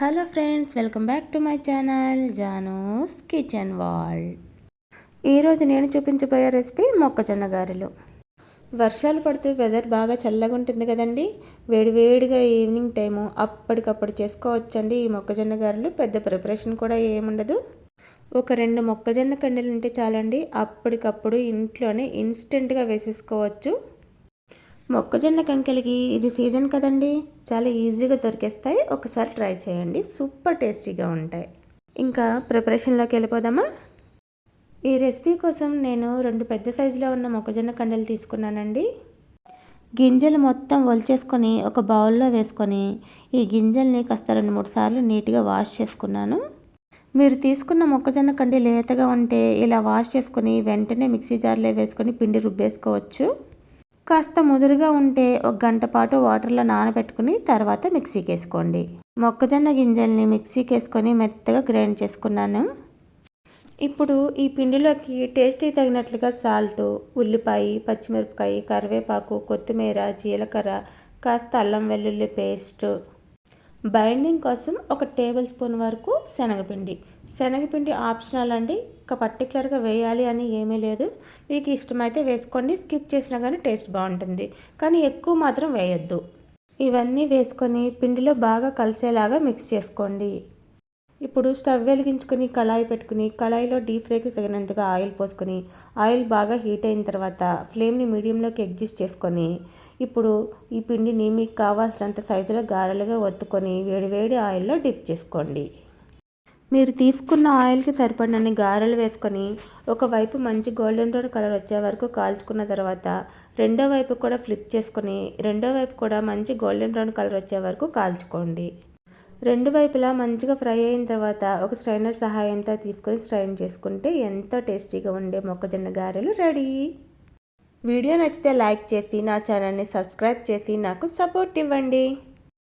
Hello friends welcome back to my channel Jano's kitchen world ఈరోజు నేను చూపించబోయే recipe మొక్కజొన్న గారెలు. వర్షాలు పడుతూ వెదర్ బాగా చల్లగా ఉంటుంది కదండి. వేడివేడిగా ఈవినింగ్ టైము అప్పటికప్పుడు చేసుకోవచ్చండి ఈ మొక్కజొన్న గారెలు. పెద్ద ప్రిపరేషన్ కూడా ఏముండదు. ఒక రెండు మొక్కజొన్న కండలు ఉంటే చాలండి. అప్పటికప్పుడు ఇంట్లోనే ఇన్స్టెంట్గా వేసేసుకోవచ్చు. మొక్కజొన్న కంకెలకి ఇది సీజన్ కదండి. చాలా ఈజీగా దొరికేస్తాయి. ఒకసారి ట్రై చేయండి. సూపర్ టేస్టీగా ఉంటాయి. ఇంకా ప్రిపరేషన్లోకి వెళ్ళిపోదామా? ఈ రెసిపీ కోసం నేను రెండు పెద్ద సైజులో ఉన్న మొక్కజొన్న కండలు తీసుకున్నానండి. గింజలు మొత్తం ఒలిచేసుకొని ఒక బౌల్లో వేసుకొని ఈ గింజల్ని కాస్త రెండు మూడు సార్లు నీట్గా వాష్ చేసుకున్నాను. మీరు తీసుకున్న మొక్కజొన్న కండి లేతగా ఉంటే ఇలా వాష్ చేసుకొని వెంటనే మిక్సీ జార్లో వేసుకొని పిండి రుబ్బేసుకోవచ్చు. కాస్త ముదురుగా ఉంటే ఒక గంట పాటు వాటర్లో నానబెట్టుకుని తర్వాత మిక్సీకి వేసుకోండి మొక్కజొన్న గింజల్ని మిక్సీకి వేసుకొని మెత్తగా గ్రైండ్ చేసుకున్నాను. ఇప్పుడు ఈ పిండిలోకి టేస్టీ తగినట్లుగా సాల్ట్ ఉల్లిపాయ పచ్చిమిరపకాయ కరివేపాకు కొత్తిమీర జీలకర్ర కాస్త అల్లం వెల్లుల్లి పేస్ట్ బైండింగ్ కోసం ఒక టేబుల్ స్పూన్ వరకు శనగపిండి. శనగపిండి ఆప్షనల్ అండి. ఒక పర్టికులర్గా వేయాలి అని ఏమీ లేదు. మీకు ఇష్టమైతే వేసుకోండి. స్కిప్ చేసినా కానీ టేస్ట్ బాగుంటుంది. కానీ ఎక్కువ మాత్రం వేయొద్దు. ఇవన్నీ వేసుకొని పిండిలో బాగా కలిసేలాగా మిక్స్ చేసుకోండి. ఇప్పుడు స్టవ్ వెలిగించుకొని కళాయి పెట్టుకుని కళాయిలో డీప్ ఫ్రైకి తగినంతగా ఆయిల్ పోసుకొని ఆయిల్ బాగా హీట్ అయిన తర్వాత ఫ్లేమ్ని మీడియంలోకి అడ్జస్ట్ చేసుకొని ఇప్పుడు ఈ పిండిని మీకు కావాల్సినంత సైజులో గారెలుగా ఒత్తుకొని వేడివేడి ఆయిల్లో డిప్ చేసుకోండి. మీరు తీసుకున్న ఆయిల్కి సరిపడినన్ని గారెలు వేసుకొని ఒకవైపు మంచి గోల్డెన్ బ్రౌన్ కలర్ వచ్చే వరకు కాల్చుకున్న తర్వాత రెండో వైపు కూడా ఫ్లిప్ చేసుకొని రెండో వైపు కూడా మంచి గోల్డెన్ బ్రౌన్ కలర్ వచ్చే వరకు కాల్చుకోండి. రెండు వైపులా మంచిగా ఫ్రై అయిన తర్వాత ఒక స్ట్రైనర్ సహాయంతో తీసుకొని స్ట్రైన్ చేసుకుంటే ఎంతో టేస్టీగా ఉండే మొక్కజొన్న గారెలు రెడీ. వీడియో నచ్చితే లైక్ చేసి నా ఛానల్ని సబ్స్క్రైబ్ చేసి నాకు సపోర్ట్ ఇవ్వండి.